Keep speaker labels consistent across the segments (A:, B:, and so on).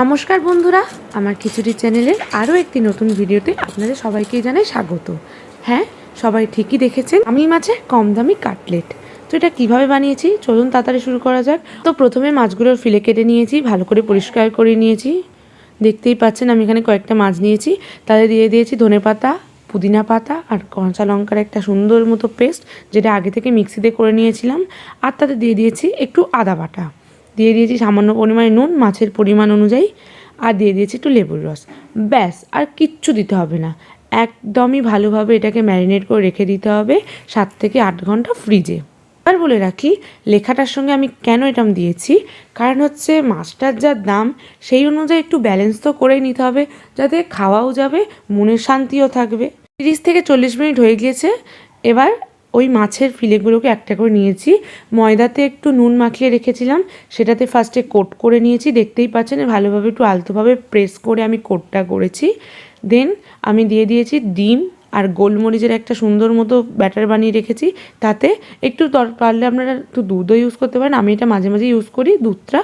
A: নমস্কার বন্ধুরা, আমার খিচুড়ি চ্যানেলের আরও একটি নতুন ভিডিওতে আপনাদের সবাইকে জানাই স্বাগত। হ্যাঁ সবাই ঠিকই দেখেছেন আমি মাছের কম দামি কাটলেট। তো এটা কীভাবে বানিয়েছি? চলুন তাড়াতাড়ি শুরু করা যাক। তো প্রথমে মাছগুলোর ফিলে কেটে নিয়েছি, ভালো করে পরিষ্কার করে নিয়েছি। দেখতেই পাচ্ছেন আমি এখানে কয়েকটা মাছ নিয়েছি। তাতে দিয়ে দিয়েছি ধনে পাতা, পুদিনা পাতা আর কাঁচা লঙ্কার একটা সুন্দর মতো পেস্ট, যেটা আগে থেকে মিক্সিতে করে নিয়েছিলাম। আর তাতে দিয়ে দিয়েছি একটু আদা বাটা। দিয়ে দিয়েছি সামান্য পরিমাণে নুন, মাছের পরিমাণ অনুযায়ী, আর দিয়ে দিয়েছি একটু লেবুর রস। ব্যাস, আর কিচ্ছু দিতে হবে না। একদমই ভালোভাবে এটাকে ম্যারিনেট করে রেখে দিতে হবে সাত থেকে আট ঘণ্টা ফ্রিজে। আর বলে রাখি, লেখাটার সঙ্গে আমি কেন এটা দিয়েছি? কারণ হচ্ছে মাছটার যা দাম, সেই অনুযায়ী একটু ব্যালেন্স তো করেই নিতে হবে, যাতে খাওয়াও যাবে, মনের শান্তিও থাকবে। তিরিশ থেকে চল্লিশ মিনিট হয়ে গিয়েছে, এবার ওই মাছের ফিলেগুলোকে একটা করে নিয়েছি। ময়দাতে একটু নুন মাখিয়ে রেখেছিলাম, সেটাতে ফার্স্টে কোট করে নিয়েছি। দেখতেই পাচ্ছেন, ভালোভাবে একটু আলতোভাবে প্রেস করে আমি কোটটা করেছি। দেন আমি দিয়ে দিয়েছি ডিম আর গোলমরিচের একটা সুন্দর মতো ব্যাটার বানিয়ে রেখেছি। তাতে একটু পারলে আপনারা একটু দুধও ইউজ করতে পারেন। আমি এটা মাঝে মাঝে ইউজ করি, দুধটা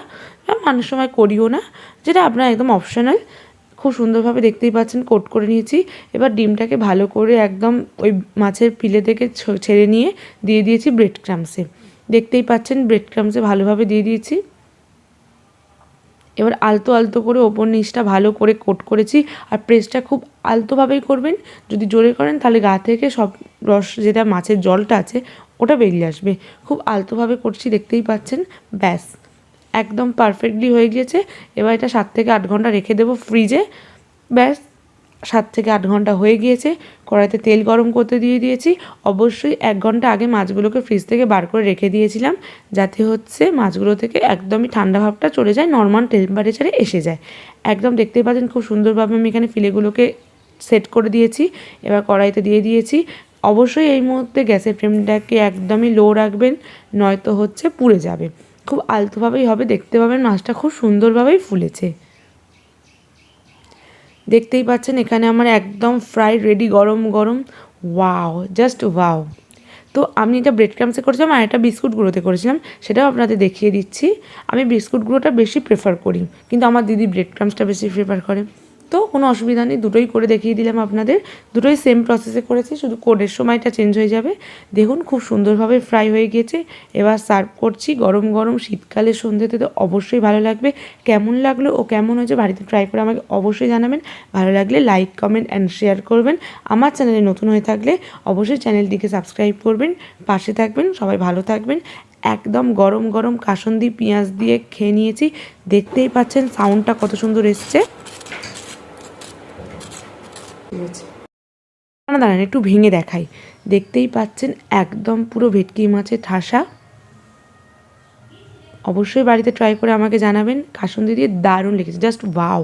A: মানুষ সময় করিও না, যেটা আপনার একদম অপশনাল খুব সুন্দরভাবে দেখতেই পাচ্ছেন, কোট করে নিয়েছি। এবার ডিমটাকে ভালো করে একদম ওই মাছের পিলে থেকে ছেড়ে নিয়ে দিয়ে দিয়েছি ব্রেড ক্রামসে দেখতেই পাচ্ছেন ব্রেড ক্রামসে ভালোভাবে দিয়ে দিয়েছি। এবার আলতো আলতো করে ওপর নিচটা ভালো করে কোট করেছি। আর প্রেসটা খুব আলতোভাবেই করবেন। যদি জোরে করেন তাহলে গা থেকে সব রস যেটা মাছের জলটা আছে, ওটা বেরিয়ে আসবে। খুব আলতোভাবে করছি, দেখতেই পাচ্ছেন? ব্যাস। একদম পারফেক্টলি হয়ে গিয়েছে। এবার এটা সাত থেকে আট ঘণ্টা রেখে দেবো ফ্রিজে ব্যাস, সাত থেকে আট ঘণ্টা হয়ে গিয়েছে। কড়াইতে তেল গরম করতে দিয়ে দিয়েছি। অবশ্যই এক ঘণ্টা আগে মাছগুলোকে ফ্রিজ থেকে বার করে রেখে দিয়েছিলাম, যাতে হচ্ছে মাছগুলো থেকে একদমই ঠান্ডা ভাবটা চলে যায় নর্মাল টেম্পারেচারে এসে যায়। একদম দেখতেই পাচ্ছেন খুব সুন্দরভাবে আমি এখানে ফিলেগুলোকে সেট করে দিয়েছি। এবার কড়াইতে দিয়ে দিয়েছি। অবশ্যই এই মুহূর্তে গ্যাসের ফ্লেমটাকে একদমই লো রাখবেন, নয়তো হচ্ছে পুড়ে যাবে। খুব আলতোভাবেই হবে, দেখতে পাবেন মাছটা খুব সুন্দরভাবেই ফুলেছে। দেখতেই পাচ্ছেন এখানে আমার একদম ফ্রাই রেডি গরম গরম ওয়াও জাস্ট ওয়াও তো আমি এটা ব্রেড ক্রামসে করেছিলাম আর একটা বিস্কুট গুঁড়োতে করেছিলাম, সেটাও আপনাদের দেখিয়ে দিচ্ছি। আমি বিস্কুট গুঁড়োটা বেশি প্রেফার করি, কিন্তু আমার দিদি ব্রেড ক্রামসটা বেশি প্রেফার করে। তো কোনো অসুবিধা নেই, দুটোই করে দেখিয়ে দিলাম আপনাদের। দুটোই সেম প্রসেসে করেছি, শুধু কোডের সময়টা চেঞ্জ হয়ে যাবে। দেখুন, খুব সুন্দরভাবে ফ্রাই হয়ে গিয়েছে। এবার সার্ভ করছি গরম গরম শীতকালের সন্ধ্যেতে, তো অবশ্যই ভালো লাগবে। কেমন লাগল ও কেমন হয়েছে বাড়িতে ট্রাই করে আমাকে অবশ্যই জানাবেন। ভালো লাগলে লাইক কমেন্ট অ্যান্ড শেয়ার করবেন। আমার চ্যানেলে নতুন হয়ে থাকলে অবশ্যই চ্যানেলটিকে সাবস্ক্রাইব করবেন, পাশে থাকবেন, সবাই ভালো থাকবেন। একদম গরম গরম কাসন্দি পেঁয়াজ দিয়ে খেয়ে নিয়েছি। দেখতেই পাচ্ছেন সাউন্ডটা কত সুন্দর এসছে। দাঁড়ান দাঁড়ান, একটু ভেঙে দেখাই। দেখতেই পাচ্ছেন একদম পুরো ভেটকি মাছের ঠাসা। অবশ্যই বাড়িতে ট্রাই করে আমাকে জানাবেন। কাসুন্দি দিয়ে দারুণ লেগেছে। Just wow